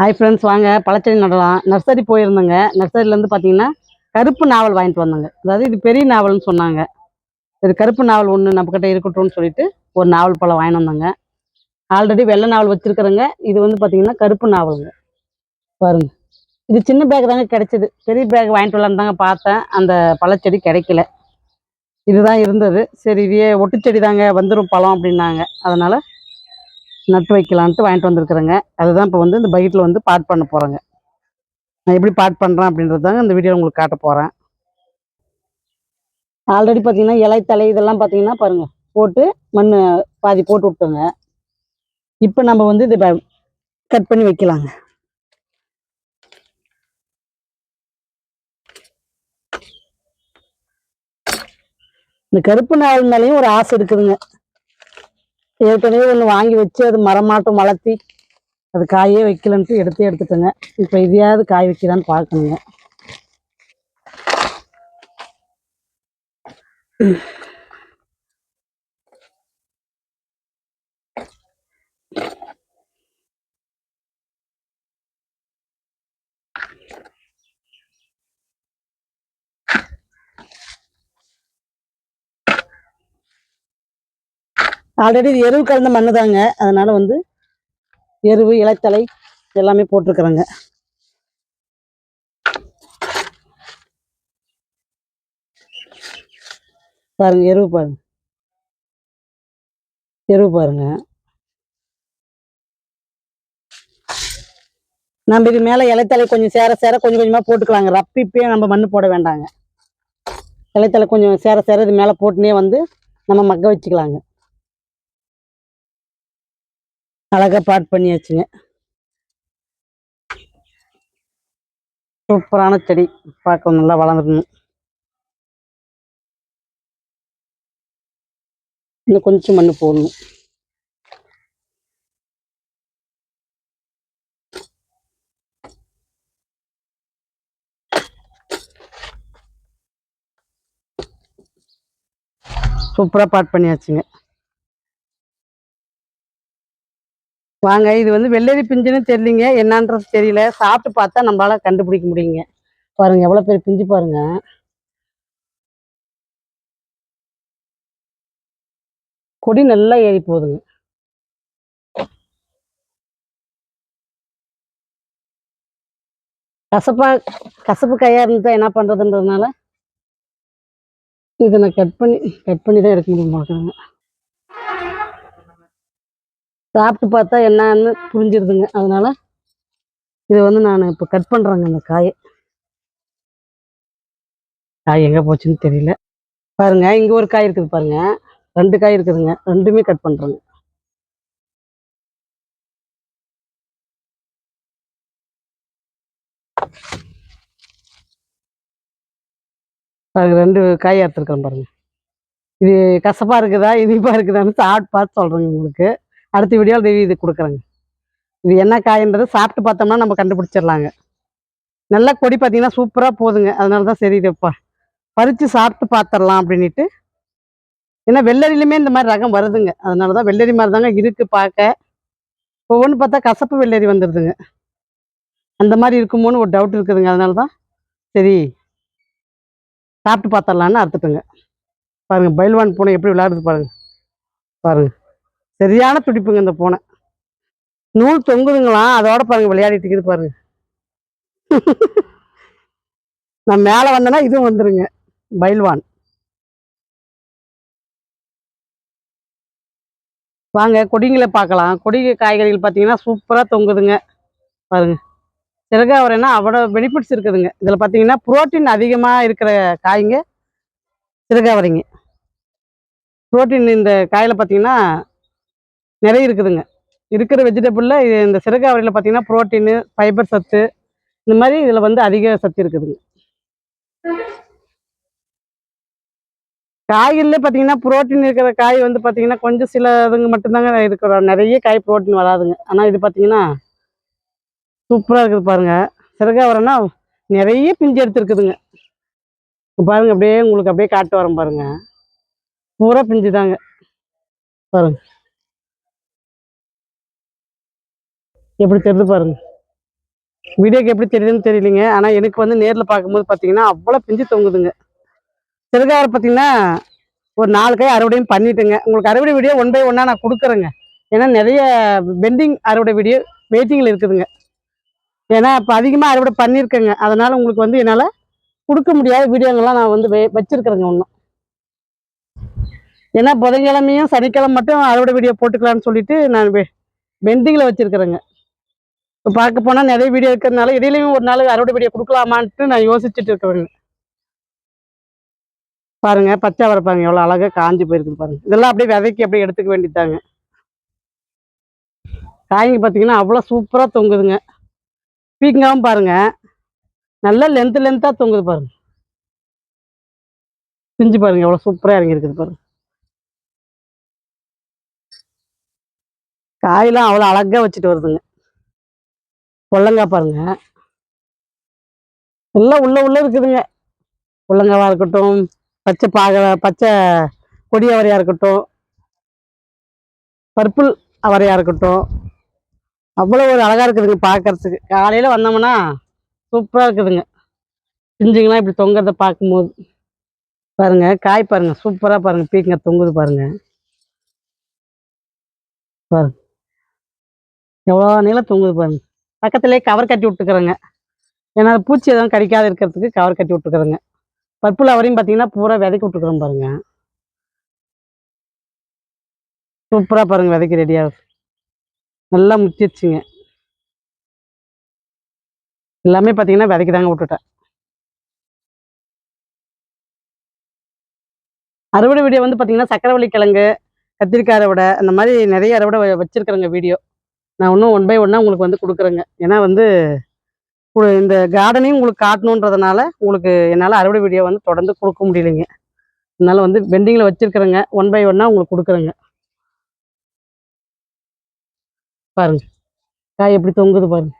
Hi friends வாங்க. பழச்செடி நடலாம். Nursery போயிருந்தேங்க. நர்சரியிலேருந்து பார்த்தீங்கன்னா கருப்பு நாவல் வாங்கிட்டு வந்தாங்க. அதாவது இது பெரிய நாவல்னு சொன்னாங்க. சரி கருப்பு நாவல் ஒன்று நம்மக்கிட்ட இருக்கட்டும்னு சொல்லிட்டு ஒரு நாவல் பழம் வாங்கிட்டு வந்தாங்க. ஆல்ரெடி வெள்ளை நாவல் வச்சுருக்குறேங்க. இது வந்து பார்த்தீங்கன்னா கருப்பு நாவலுங்க. பாருங்க. இது சின்ன பேக் தாங்க கிடைச்சிது. பெரிய பேக் வாங்கிட்டு வரலான்னு தாங்க பார்த்தேன். அந்த பழச்செடி கிடைக்கல. இதுதான் இருந்தது. சரி இதே ஒட்டுச்செடி தாங்க வந்துடும் பழம் அப்படின்னாங்க. அதனால் நட்டு வைக்கலான்ட்டு வாங்கிட்டு வந்திருக்கிறேங்க. அதுதான் இப்போ வந்து இந்த பைட்டில் வந்து பாட் பண்ண போகிறேங்க நான் எப்படி பாட் பண்ணுறேன் அப்படின்றது தாங்க இந்த வீடியோ உங்களுக்கு காட்ட போகிறேன் ஆல்ரெடி பார்த்தீங்கன்னா இலை தலை இதெல்லாம் பார்த்தீங்கன்னா பாருங்கள் போட்டு மண் பாதி போட்டு விட்டோங்க. இப்போ நம்ம வந்து இதை கட் பண்ணி வைக்கலாங்க. இந்த கருப்பு நாள் மேலேயும் ஒரு ஆசை இருக்குதுங்க. ஏற்கனவே ஒன்று வாங்கி வச்சு அது மரமாட்டம் வளர்த்தி அது காயே வைக்கலன்ட்டு எடுத்து எடுத்துட்டேங்க. இப்போ இதையாவது காய் வைக்கிறான்னு பார்க்கணுங்க ஆல்ரெடி இது எருவு கலந்த மண்ணு தாங்க. அதனால் வந்து எருவு இலைத்தலை எல்லாமே போட்டிருக்குறேங்க. பாருங்க எருவு பாருங்க. எருவு பாருங்க. நம்ம இது மேலே இலைத்தலை கொஞ்சம் சேர சேர கொஞ்சம் கொஞ்சமாக போட்டுக்கலாங்க. ரப்பிப்பே நம்ம மண்ணு போட வேண்டாங்க. இலைத்தலை கொஞ்சம் சேர சேர இது மேலே போட்டுனே வந்து நம்ம மக்க வச்சுக்கலாங்க. அழகா பாட் பண்ணியாச்சுங்க. சூப்பரான செடி. பார்க்க நல்லா வளர்ந்துடணும் இன்னும் கொஞ்சம் மண்ணு போடணும். சூப்பராக பாட் பண்ணியாச்சுங்க. வாங்க இது வந்து வெள்ளரி பிஞ்சுன்னு தெரியலிங்க. என்னன்றது தெரியல. சாப்பிட்டு பார்த்தா நம்மளால கண்டுபிடிக்க முடியுங்க. பாருங்க எவ்வளோ பேர் பிஞ்சு பாருங்க. கொடி நல்லா ஏறி போகுதுங்க. கசப்பா கசப்பு கையா இருந்தா என்ன பண்றதுன்றதுனால இதை நான் கட் பண்ணி கட் பண்ணி தான் எடுக்க முடியும் பார்க்குறேங்க சாப்பிட்டு பார்த்தா என்னன்னு புரிஞ்சிருதுங்க. அதனால இதை வந்து நான் இப்போ கட் பண்ணுறேங்க அந்த காயை. காய் எங்கே போச்சுன்னு தெரியல. பாருங்க இங்கே ஒரு காய் இருக்குது பாருங்க. ரெண்டு காய் இருக்குதுங்க. ரெண்டுமே கட் பண்ணுறேங்க பாருங்க ரெண்டு காய் எடுத்துருக்கேன் பாருங்க. இது கசப்பாக இருக்குதா இனிப்பாக இருக்குதான்னு சாப்பிட்டு பார்த்து சொல்கிறேங்க உங்களுக்கு. அடுத்த வீடியோவில் ரிவ்யூ இது கொடுக்குறேங்க. இது என்ன காயின்றது சாப்பிட்டு பார்த்தோம்னா நம்ம கண்டுபிடிச்சிடலாங்க. நல்லா கொடி பார்த்தீங்கன்னா சூப்பராக போகுதுங்க அதனால தான் சரி இதுப்பா பறித்து சாப்பிட்டு பார்த்துடலாம் அப்படின்ட்டு ஏன்னா வெள்ளரியிலுமே இந்த மாதிரி ரகம் வருதுங்க. அதனால தான் வெள்ளரி மாதிரி தாங்க இருக்கு பார்க்க. ஒவ்வொன்று பார்த்தா கசப்பு வெள்ளரி வந்துடுதுங்க அந்த மாதிரி இருக்குமோன்னு ஒரு டவுட் இருக்குதுங்க. அதனால தான் சரி சாப்பிட்டு பார்த்துடலான்னு அறுத்துட்டுங்க. பாருங்கள் பயில்வான் பூனை எப்படி விளையாடுது பாருங்கள் பாருங்கள் சரியான துடிப்புங்க இந்த பூனை. நூல் தொங்குதுங்களாம் அதோட பாருங்க விளையாடிட்டு இருக்குது பாருங்க. நான் மேலே வந்தேன்னா இதுவும் வந்துருங்க பைல்வான். வாங்க கொடிங்களை பார்க்கலாம். கொடி காய்கறிகள் பார்த்தீங்கன்னா சூப்பராக தொங்குதுங்க. பாருங்க. சிறகாவரைனா அவ்வளோ பெனிஃபிட்ஸ் இருக்குதுங்க. இதில் பார்த்தீங்கன்னா புரோட்டீன் அதிகமாக இருக்கிற காய்ங்க சிறகாவரைங்க புரோட்டீன் இந்த காயில் பார்த்தீங்கன்னா நிறைய இருக்குதுங்க. இருக்கிற வெஜிடபிளில் இந்த சிறகாவரையில் பார்த்தீங்கன்னா புரோட்டீனு ஃபைபர் சத்து இந்த மாதிரி இதில் வந்து அதிக சத்து இருக்குதுங்க. காய்கறியில் பார்த்தீங்கன்னா புரோட்டீன் இருக்கிற காய் வந்து பார்த்தீங்கன்னா கொஞ்சம் சில இதுங்க மட்டும்தாங்க இருக்கிற நிறைய காய் புரோட்டீன் வராதுங்க. ஆனால் இது பார்த்தீங்கன்னா சூப்பராக இருக்குது பாருங்க. சிறகாவரம்னா நிறைய பிஞ்சு எடுத்துருக்குதுங்க. பாருங்கள் பாருங்க அப்படியே உங்களுக்கு அப்படியே காட்டு வரோம் பாருங்க. பூரா பிஞ்சு தாங்க பாருங்கள் எப்படி தெரியுது பாருங்க. வீடியோக்கு எப்படி தெரியுதுன்னு தெரியலிங்க. ஆனால் எனக்கு வந்து நேரில் பார்க்கும்போது பார்த்தீங்கன்னா அவ்வளோ பிஞ்சு தொங்குதுங்க. சிறுகார பார்த்தீங்கன்னா ஒரு நாலு கை அறுவடையும் பண்ணிட்டுங்க. உங்களுக்கு அறுவடை வீடியோ ஒன் பை ஒன்னாக நான் கொடுக்குறேங்க. ஏன்னா நிறைய பெண்டிங் அறுவடை வீடியோ வெயிட்டிங்கில் இருக்குதுங்க. ஏன்னா இப்போ அதிகமாக அறுவடை பண்ணியிருக்கேங்க அதனால் உங்களுக்கு வந்து என்னால் கொடுக்க முடியாத வீடியோங்கள்லாம் நான் வந்து வெ வச்சுருக்குறேங்க ஒன்றும் ஏன்னா புதன்கிழமையும் சனிக்கிழமை மட்டும் அறுவடை வீடியோ போட்டுக்கலான்னு சொல்லிட்டு நான் பெண்டிங்கில் வச்சுருக்குறேங்க. இப்போ பார்க்க போனால் நிறைய வீடியோ இருக்கிறதுனால இடையிலையும் ஒரு நாள் அறுவடை வீடியோ கொடுக்கலாமான்ட்டு நான் யோசிச்சுட்டு இருக்கிறேங்க பாருங்க பச்சை வரப்பாங்க எவ்வளோ அழகாக காஞ்சி போயிருக்குது பாருங்க. இதெல்லாம் அப்படியே விதைக்கு அப்படியே எடுத்துக்க வேண்டியதாங்க காய்ங்க பார்த்தீங்கன்னா அவ்வளோ சூப்பராக தொங்குதுங்க. பீக்கங்காவும் பாருங்க. நல்லா லென்த்து லென்த்தாக தொங்குது பாருங்க. பிஞ்சு பாருங்க எவ்வளோ சூப்பராக இறங்கியிருக்குது பாருங்கள் பாருங்க. காயெல்லாம் அவ்வளோ அழகாக வச்சுட்டு வருதுங்க. பொள்ளங்காய் பாருங்க. எல்லாம் உள்ள உள்ள இருக்குதுங்க. பொள்ளங்காவா இருக்கட்டும் பச்சை பாக பச்சை கொடி அவரையாக இருக்கட்டும் பர்பிள் அவரையா இருக்கட்டும். அவ்வளோ ஒரு அழகா இருக்குதுங்க பார்க்கறதுக்கு காலையில வந்தோம்னா சூப்பரா இருக்குதுங்க. பிஞ்சுங்களாம் இப்படி தொங்குறத பார்க்கும்போது. பாருங்க காய் பாருங்க சூப்பரா பாருங்க பீக்குங்க தொங்குது பாருங்க. பாருங்க. எவ்வளோ நீளம் தொங்குது பாருங்க. பக்கத்துலேயே கவர் கட்டி விட்டுக்கிறேங்க ஏன்னா அது பூச்சி எதுவும் கடிக்காத இருக்கிறதுக்கு கவர் கட்டி விட்டுக்கிறேங்க பர்பிள் அவரையும் பார்த்தீங்கன்னா பூரா விதைக்கி விட்டுக்கிறோம் பாருங்க. சூப்பராக பாருங்க விதைக்கு ரெடியாக நல்லா முத்திடுச்சுங்க எல்லாமே பார்த்தீங்கன்னா விதைக்கு தாங்க விட்டுட்டேன். அறுவடை வீடியோ வந்து பார்த்தீங்கன்னா சக்கரவள்ளி கிழங்கு கத்திரிக்காய் அறுவடை அந்த மாதிரி நிறைய அறுவடை வ- வச்சிருக்கிறேங்க வீடியோ. நான் இன்னும் ஒன் பை ஒன்னாக உங்களுக்கு வந்து கொடுக்குறேங்க. ஏன்னா வந்து கு- இந்த கார்டனையும் உங்களுக்கு காட்டணுன்றதுனால உங்களுக்கு என்னால் அறுவடை வீடியோ வந்து தொடர்ந்து கொடுக்க முடியலைங்க. அதனால வந்து பெண்டிங்கில் வச்சுருக்குறேங்க. ஒன் பை ஒன்னாக உங்களுக்கு கொடுக்குறேங்க. பாருங்க. காய் எப்படி தொங்குது பாருங்க.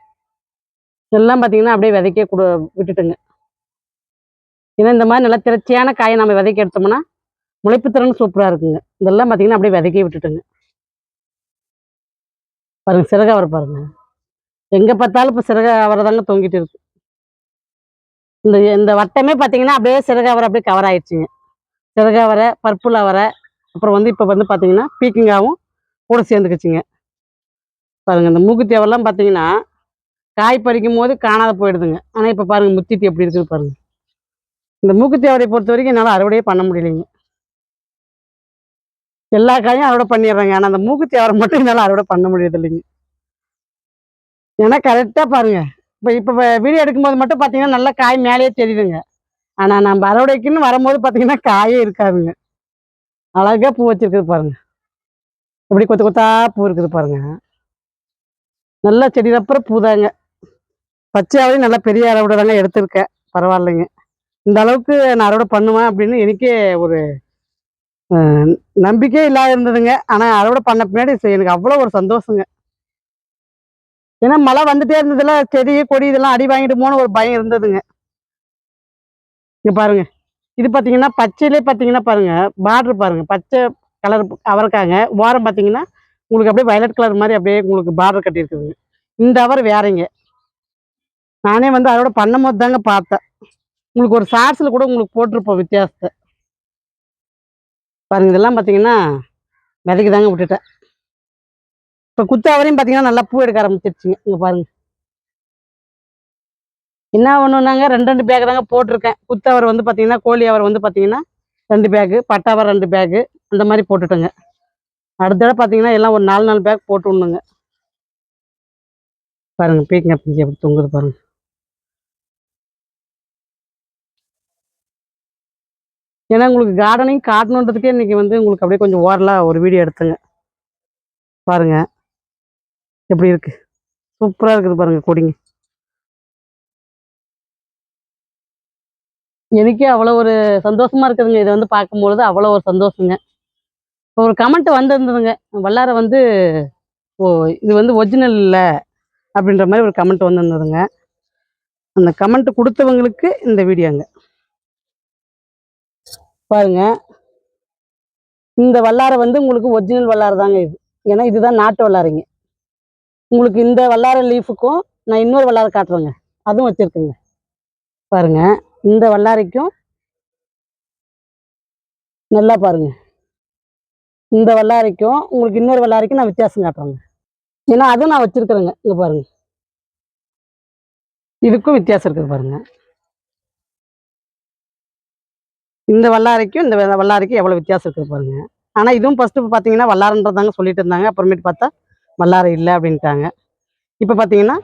எல்லாம் பார்த்தீங்கன்னா அப்படியே விதைக்க கொடு விட்டுட்டுங்க. ஏன்னா இந்த மாதிரி நல்லா திரட்சியான காயை நம்ம விதைக்க எடுத்தோம்னா முளைப்புத்திறன் சூப்பராக இருக்குங்க. இதெல்லாம் பார்த்தீங்கன்னா அப்படியே விதைக்க விட்டுட்டுங்க. பாருங்க சிறகு அவரை பாருங்க. எங்கே பார்த்தாலும் இப்போ சிறகு அவரை தாங்க தொங்கிட்டு இருக்கு. இந்த இந்த வட்டமே பார்த்தீங்கன்னா அப்படியே சிறகு அவரை அப்படியே கவர் ஆயிடுச்சுங்க. சிறகு அவரை பர்பிள் அவரை அப்புறம் வந்து இப்போ வந்து பார்த்தீங்கன்னா பீக்கிங்காவும் கூட சேர்ந்துக்குச்சுங்க. பாருங்க இந்த மூக்குத்தி அவரெல்லாம் பார்த்தீங்கன்னா காய் பறிக்கும் போது காணாத போயிடுதுங்க. ஆனால் இப்போ பாருங்கள் முத்திட்டு எப்படி இருக்குது பாருங்கள் இந்த மூக்குத்தி அவரை பொறுத்த வரைக்கும் என்னால் அறுவடையே பண்ண முடியலைங்க. எல்லா காயும் அறுவடை பண்ணிடுறாங்க. ஆனால் அந்த மூக்குத்தி அவரை மட்டும் என்னால் அறுவடை பண்ண முடியறது இல்லைங்க. ஏன்னா கரெக்டாக பாருங்க. இப்போ இப்போ வீடியோ எடுக்கும்போது மட்டும் பார்த்தீங்கன்னா நல்லா காய் மேலேயே தெரியுதுங்க. ஆனால் நம்ம அறுவடைக்குன்னு வரும்போது பார்த்தீங்கன்னா காயே இருக்காதுங்க. அழகாக பூ வச்சிருக்குது பாருங்க. இப்படி கொத்து கொத்தா பூ இருக்குது பாருங்க. நல்லா செடி அப்புறம் பூதாங்க பச்சையாவையும் நல்லா பெரிய அறுவடை தாங்க எடுத்திருக்கேன். பரவாயில்லைங்க. இந்த அளவுக்கு நான் அறுவடை பண்ணுவேன் அப்படின்னு எனக்கே ஒரு நம்பிக்கையே இல்லாத இருந்ததுங்க. ஆனால் அறுவடை பண்ண பின்னாடி எனக்கு அவ்வளோ ஒரு சந்தோஷங்க. ஏன்னா மழை வந்துட்டே இருந்ததுல செடி கொடி இதெல்லாம் அடி வாங்கிடுமோன்னு ஒரு பயம் இருந்ததுங்க. இங்கே பாருங்க. இது பார்த்தீங்கன்னா பச்சையிலே பார்த்தீங்கன்னா பாருங்க பார்டர் பாருங்க. பச்சை கலர் அவரைக்காங்க. ஓரம் பார்த்தீங்கன்னா உங்களுக்கு அப்படியே வயலட் கலர் மாதிரி அப்படியே உங்களுக்கு பார்டர் கட்டியிருக்குதுங்க. இந்த அவர் வேறங்க. நானே வந்து அதோட பண்ணும் போது தாங்க பார்த்தேன். உங்களுக்கு ஒரு ஷார்ட்ஸில் கூட உங்களுக்கு போட்டிருப்போம் வித்தியாசத்தை. பாருங்க இதெல்லாம் பார்த்தீங்கன்னா விதைக்கு தாங்க விட்டுட்டேன். இப்போ குத்தாவரையும் பார்த்தீங்கன்னா நல்லா பூ எடுக்க ஆரம்பிச்சிருச்சுங்க. இங்கே பாருங்க. என்ன ஒன்றுனாங்க ரெண்டு ரெண்டு பேக் தாங்க போட்டிருக்கேன். குத்தவர் வந்து பார்த்தீங்கன்னா கோழி அவர் வந்து பார்த்தீங்கன்னா ரெண்டு பேக்கு பட்டாவர் ரெண்டு பேக்கு அந்த மாதிரி போட்டுட்டேங்க. அடுத்த தடவை பார்த்தீங்கன்னா எல்லாம் ஒரு நாலு நாலு பேக் போட்டு விடணுங்க பாருங்கள் பீக்கங்க பிஞ்சு எப்படி தொங்குது பாருங்கள் ஏன்னா உங்களுக்கு கார்டனிங் காட்டணுன்றதுக்கே இன்னைக்கு வந்து உங்களுக்கு அப்படியே கொஞ்சம் ஓரலாக ஒரு வீடியோ எடுத்துங்க. பாருங்க. எப்படி இருக்கு? சூப்பராக இருக்குது பாருங்க கொடிங்க. எனக்கே அவ்வளோ ஒரு சந்தோஷமா இருக்குதுங்க. இதை வந்து பார்க்கும்பொழுது அவ்வளோ ஒரு சந்தோஷங்க. இப்போ ஒரு கமெண்ட் வந்திருந்ததுங்க. வல்லார வந்து ஓ இது வந்து ஒரிஜினல் இல்லை அப்படின்ற மாதிரி ஒரு கமெண்ட் வந்திருந்ததுங்க. அந்த கமெண்ட் கொடுத்தவங்களுக்கு இந்த வீடியோங்க பாருங்க. இந்த வல்லாரை வந்து உங்களுக்கு ஒரிஜினல் வல்லாரை தாங்க இது. ஏன்னா இதுதான் நாட்டு வல்லாரைங்க. உங்களுக்கு இந்த வல்லார லீஃபுக்கும் நான் இன்னொரு வல்லாரை காட்டுறேங்க. அதுவும் வச்சுருக்குங்க. பாருங்க. இந்த வல்லாரைக்கும் நல்லா பாருங்க. இந்த வல்லாரைக்கும் உங்களுக்கு இன்னொரு வல்லாரைக்கும் நான் வித்தியாசம் காட்டுறேங்க. ஏன்னா அதுவும் நான் வச்சுருக்குறேங்க. இங்கே பாருங்க. இதுக்கும் வித்தியாசம் இருக்குது பாருங்கள் இந்த வல்லாரைக்கும் இந்த வெ- வல்லாரைக்கும் எவ்வளோ வித்தியாசம் இருக்குது பாருங்க. ஆனால் இதுவும் ஃபஸ்ட்டு பார்த்தீங்கன்னா வல்லாரன்றதாங்க சொல்லிட்டு இருந்தாங்க. அப்புறமேட்டு பார்த்தா வல்லாரை இல்லை அப்படின்ட்டாங்க. இப்போ பார்த்தீங்கன்னா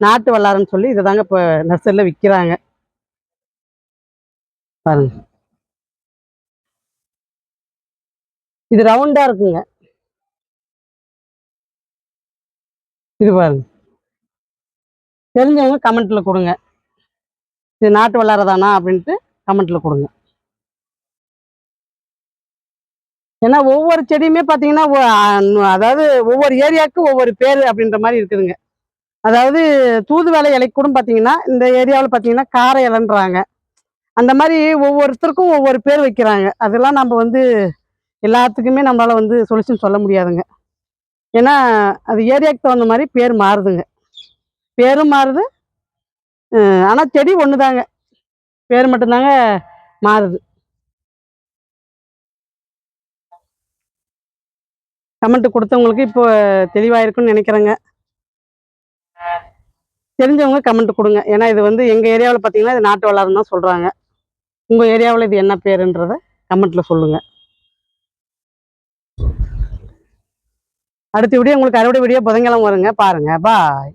நாட்டு வல்லாரன்னு சொல்லி இதை தாங்க இப்போ நர்சரியில் விற்கிறாங்க பாருங்க. இது ரவுண்டா இருக்குங்க. இது பாருங்க. தெரிஞ்சவங்க கமெண்ட்ல கொடுங்க. இது நாட்டு வல்லாரதானா அப்படின்ட்டு கமெண்ட்ல கொடுங்க. ஏன்னா ஒவ்வொரு செடியுமே பார்த்தீங்கன்னா அதாவது ஒவ்வொரு ஏரியாவுக்கு ஒவ்வொரு பேர் அப்படின்ற மாதிரி இருக்குதுங்க. அதாவது தூதுவளை இலைக்கு கூட பார்த்தீங்கன்னா இந்த ஏரியாவில் பார்த்தீங்கன்னா கார இலைன்றாங்க. அந்த மாதிரி ஒவ்வொருத்தருக்கும் ஒவ்வொரு பேர் வைக்கிறாங்க. அதெல்லாம் நம்ம வந்து எல்லாத்துக்குமே நம்மளால் வந்து சொல்யூஷன் சொல்ல முடியாதுங்க. ஏன்னா அது ஏரியாவுக்கு தகுந்த மாதிரி பேர் மாறுதுங்க. பேரும் மாறுது. ஆனால் செடி ஒன்று தாங்க பேர் மட்டும்தாங்க மாறுது. கமெண்ட் கொடுத்தவங்களுக்கு இப்போ தெளிவாக இருக்குன்னு நினைக்கிறேங்க. தெரிஞ்சவங்க கமெண்ட் கொடுங்க. ஏன்னா இது வந்து எங்கள் ஏரியாவில் பார்த்தீங்கன்னா இது நாட்டு வளாரம் தான் சொல்கிறாங்க உங்கள் ஏரியாவில் இது என்ன பேருன்றதை கமெண்ட்டில் சொல்லுங்கள் அடுத்த வீடியோ உங்களுக்கு அறுவடை வீடியோ புதன்கிழமை வருங்க. பாருங்கள் பாய்